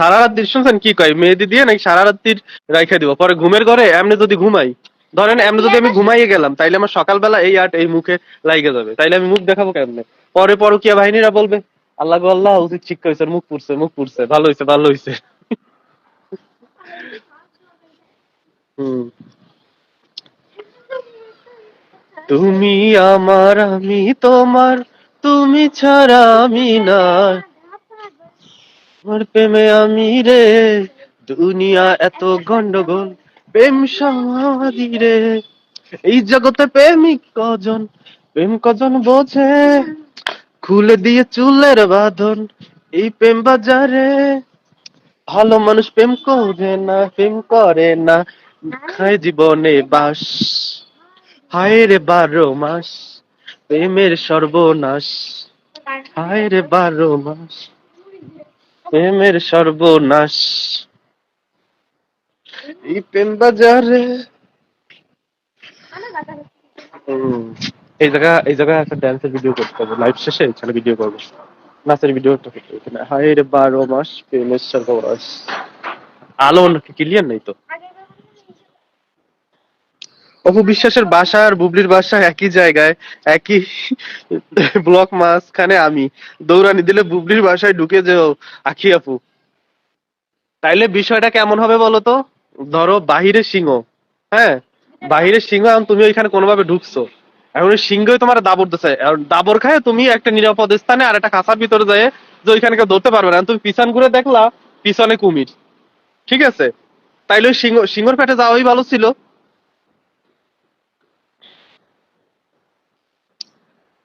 সারা রাত্রির শুনছেন কি কয়? মেহেদি দিয়ে নাকি সারা রাত্রির রাইখা দিব? পরে ঘুমের ঘরে এমনি যদি ঘুমাই, ধরেন এমনি যদি আমি ঘুমাইয়ে গেলাম, তাইলে আমার সকালবেলা এই আট, এই মুখে লাইগে যাবে। তাইলে আমি মুখ দেখাবো কেমনে? পরে পরকিয়া বাহিনীরা বলবে, আল্লাহ আল্লাহ উচিত শিক্ষা হয়েছে মুখ পুড়ছে মুখ পুড়ছে, ভালো হয়েছে ভালো হয়েছে তুমি আমার, আমি তোমার, তুমি ছাড়া আমি না তোমার প্রেমে আমি রে, দুনিয়া এত গন্ডগোল, প্রেম সমাধি রে। এই জগতে প্রেমিক কজন, প্রেম কজন বোঝে? খুলে দিয়ে চুলের বাঁধন, এই প্রেম বাজারে। ভালো মানুষ প্রেম করে না, প্রেম করে না। খায় জীবনে বাস, হায় রে বারো মাস, প্রেমের সর্বনাশ। হায় রে বারো মাস। প্রেমের সর্বনাশ। এই প্রেম বাজারে। এই জায়গা, এই জায়গায় একটা ড্যান্সের ভিডিও করতে হবে। লাইভ শেষে এখানে ভিডিও করব। নাচের ভিডিও একটা করতে হবে। হায় রে বারো মাস প্রেমের সর্বনাশ। আলো ক্লিয়ার নেই তো? অপু বিশ্বাসের বাসা আর বুবলির বাসা একই জায়গায়, একই ব্লক মাঝখানে আমি। দৌড়ানি দিলে বুবলির বাসায় ঢুকে যেও, আখি আপু। তাইলে বিষয়টা কেমন হবে বলো তো? ধরো বাহিরে সিংহ হ্যাঁ? বাহিরে সিংহ, এখন তুমি ওইখানে কোনোভাবে ঢুকছো। এখন ওই সিংহই তোমার দাবর দিচ্ছে দাবর খায় তুমি একটা নিরাপদ স্থানে আর একটা খাঁচার ভিতরে যায় যে ওইখানে কেউ ধরতে পারবে না। তুমি পিছন ঘুরে দেখলা, পিছনে কুমির। ঠিক আছে? তাইলে সিংহ সিংহর পেটে যাওয়াই ভালো ছিল।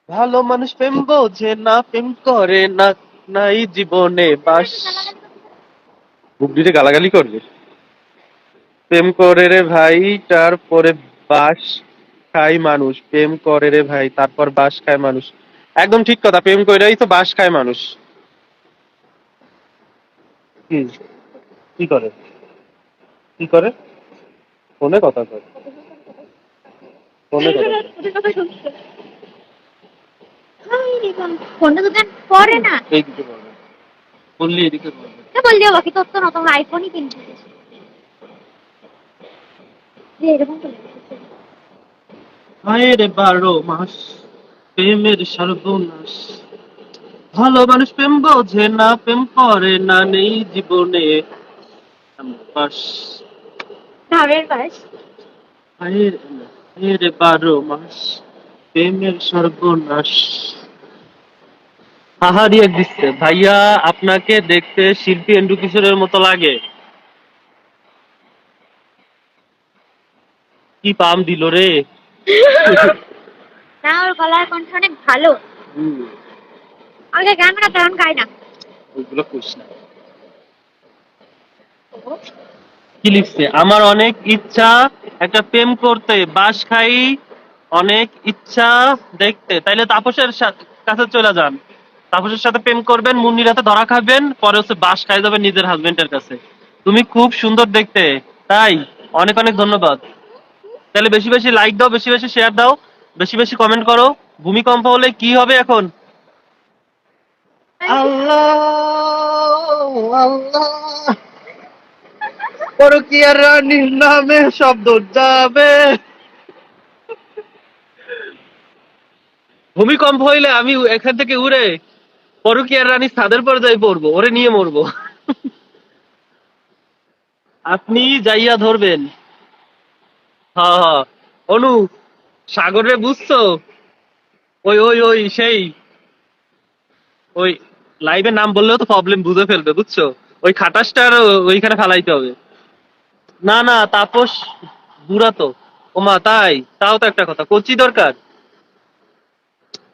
ভালো মানুষ প্রেম বোঝে না প্রেম করে না নাই জীবনে বাস। বুকডিতে গালাগালি করবে? প্রেম করে রে ভাই তারপরে বাস খায় মানুষ। প্রেম করে রে ভাই তারপর বাস খায় মানুষ। একদম ঠিক কথা প্রেম কইরাই তো বাস খায় মানুষ। কি? কি করে? কি করে? ফোনে কথা কয়। ফোনে কথা। ফোনটা তো দেন পরে না। এই দিকে বললি এদিকে বলবে কে বললি বাকি তোর তো নতুন আইফোনই কিনতে এরকম চলে হায় রে বারো মাস প্রেমের সর্বনাশ। ভালো মানুষ প্রেম বোঝে না প্রেম করে না নেই জীবনে বাস। ধাবের পাশ হায় রে বারো মাস। প্রেমের সর্বনাশ। হাহারিয়ে দিচ্ছে ভাইয়া আপনাকে দেখতে শিল্পী এন্ডু কিশোরের মতো লাগে। কি পাম দিল রে? না ওর গলার কণ্ঠ অনেক ভালো। আমাকে গান না তেমন গায় না। ওইগুলো করিস না। কি লিখছে? আমার অনেক ইচ্ছা একটা প্রেম করতে বাস খাই অনেক ইচ্ছা দেখতে। তাইলে তাপসের কাছে চলে যান। তাপসের সাথে প্রেম করবেন, মুন্নির হাতে ধরা খাবেন, পরে হচ্ছে বাস খাই যাবেন নিজের হাজবেন্ডের কাছে। তুমি খুব সুন্দর দেখতে। তাই অনেক অনেক ধন্যবাদ। তাহলে বেশি বেশি লাইক দাও, বেশি বেশি শেয়ার দাও, বেশি বেশি কমেন্ট করো। ভূমিকম্প হলে কি হবে এখন? আল্লাহ আল্লাহ। পরকিয়া রানীর নামে শব্দ যাবে। ভূমিকম্প হইলে আমি এখান থেকে উড়ে পরকিয়ার রানী ছাদের পর যাই পড়ব, ওরে নিয়ে মরবো। আপনি যাইয়া ধরবেন। হ্যাঁ হ্যাঁ অনু, সাগরে বুঝছ? ওই ওই ওই, সেই। ওই, লাইভের নাম বললেও তো প্রবলেম বুঝে ফেলবে, বুঝছ? ওই খাটাসটার ওইখানে ফেলাইতে হবে। না না, তাপস বুড়া তো ওমা, তাই, তাও তো একটা কথা, কচি দরকার।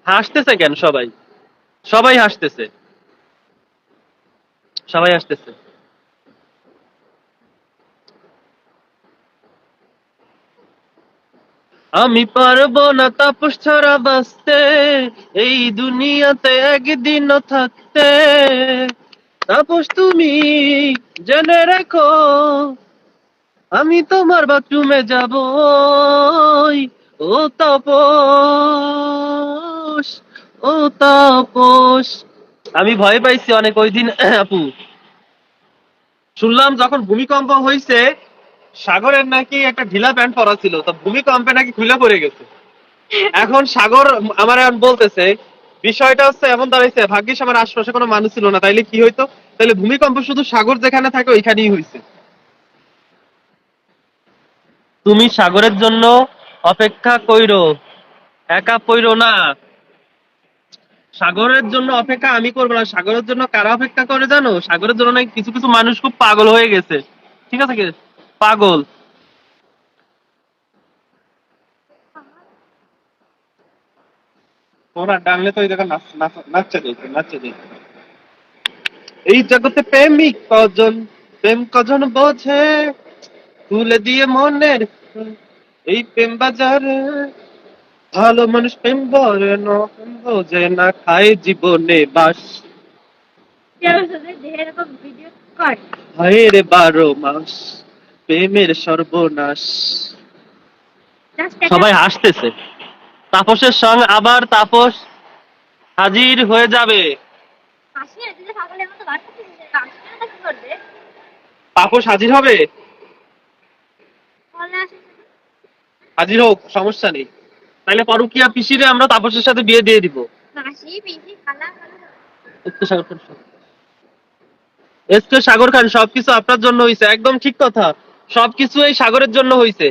হাসতেছে কেন সবাই? সবাই হাসতেছে। সবাই হাসতেছে। আমি পারব না তাপস ছাড়া বাঁচতে, এই দুনিয়াতে একদিন থাকতে। তাপস, তুমি জেনে রেখো, আমি তোমার বাথরুমে যাব ও তাপস। ও তাপস আমি ভয় পাইছি অনেক ওই দিন, আপু। শুনলাম যখন ভূমিকম্প হয়েছে সাগরের নাকি একটা ঢিলা প্যান্ট পরা ছিল, তো ভূমিকম্পে নাকি খুলে পড়ে গেছে। এখন সাগর আমার এখন বলতেছে, বিষয়টা হচ্ছে এমন দাঁড়াইছে, ভাগ্যিস আমার আশপাশে কোনো মানুষ ছিল না, তাইলে কি হইতো? তাইলে ভূমিকম্প শুধু সাগর যেখানে থাকে ওইখানেই হয়েছে তুমি সাগরের জন্য অপেক্ষা কইরো, একা পইরো না। সাগরের জন্য অপেক্ষা আমি করব না। সাগরের জন্য কারা অপেক্ষা করে জানো? সাগরের জন্য নাকি কিছু কিছু মানুষ খুব পাগল হয়ে গেছে। ঠিক আছে পাগল। তোরা ডানলে তো এই নাচ- নাচছে দেখছে নাচছে দেখছে এই জগতে প্রেমিক কজন? প্রেম কজন বোঝে? তুলে দিয়ে মনের এই প্রেম বাজারে ভালো মানুষ প্রেম বলে না না, খায় জীবনে বাস। বারো মাস, প্রেমের সর্বনাশ। সবাই হাসতেছে। তাপসের সঙ্গে আবার তাপস হাজির হয়ে যাবে। তাপস হাজির হবে? হাজির হোক, সমস্যা নেই। তাহলে পরকিয়া পিসিরে আমরা তাপসের সাথে বিয়ে দিয়ে দিব। এসকে সাগর খান সবকিছু আপনার জন্য হয়েছে একদম ঠিক কথা। সবকিছু এই সাগরের জন্য হয়েছে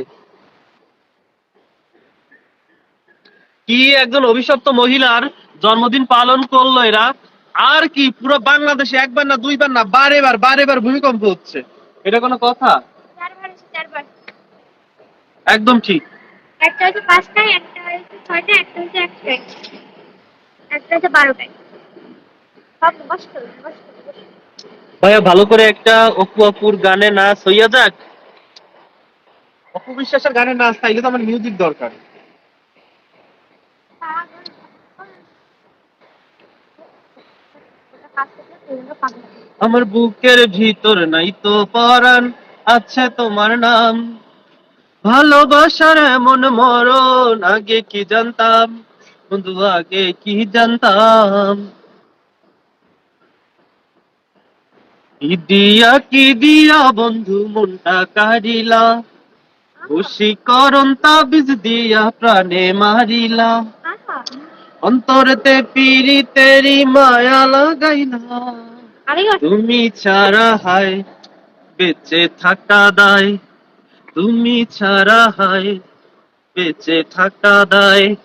কি একজন অভিশপ্ত মহিলার জন্মদিন পালন করল এরা? আর কি পুরো বাংলাদেশে একবার না দুইবার না বারে বার বারে বার ভূমিকম্প হচ্ছে। এটা কোনো কথা? একদম ঠিক। একটা হচ্ছে পাঁচটায় একটা হচ্ছে ছয়টা একটা হচ্ছে একটায়। একটা হচ্ছে সব ভাইয়া ভালো করে একটা অপু অপুর গানে নাচ হইয়া যাক। অপু বিশ্বাসের গানে নাচ তাইলে তো আমার মিউজিক দরকার। আমার বুকের ভিতর নাই তো পরাণ আছে তোমার নাম। ভালোবাসার এমন মরণ আগে কি জানতাম? বন্ধু আগে কি জানতাম? কি দিয়া কি দিয়া বন্ধু মনটা কারিলা বশীকরণ তাবিজ দিয়া প্রাণে মারিলা। অন্তরেতে পিরি তেরি মায়া লাগাইলা। তুমি ছাড়া হায় বেঁচে থাকা দায়। তুমি ছাড়া হায়, বেঁচে থাকা দায়।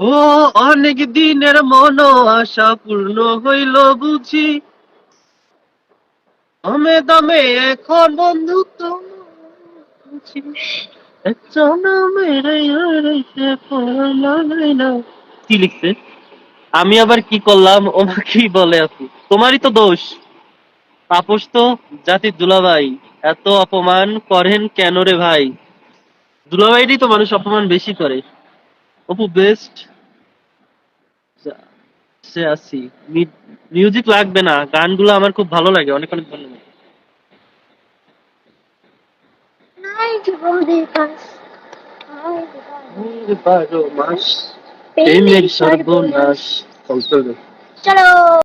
ও, অনেক দিনের মন আশা পূর্ণ হইল বুঝি। দমে দমে এখন বুঝি কি লিখছে? আমি আবার কি করলাম? ও কি বলে আপু তোমারই তো দোষ। তাপস তো জাতির দুলাভাই এত অপমান করেন কেন রে ভাই? দুলাভাইরই তো মানুষ অপমান বেশি করে। অপু বেস্ট সে আছি। মিউজিক লাগবে না। গানগুলো আমার খুব ভালো লাগে। অনেক অনেক ধন্যবাদ। বারো মাস। প্রেমের সর্বনাশ। চলো।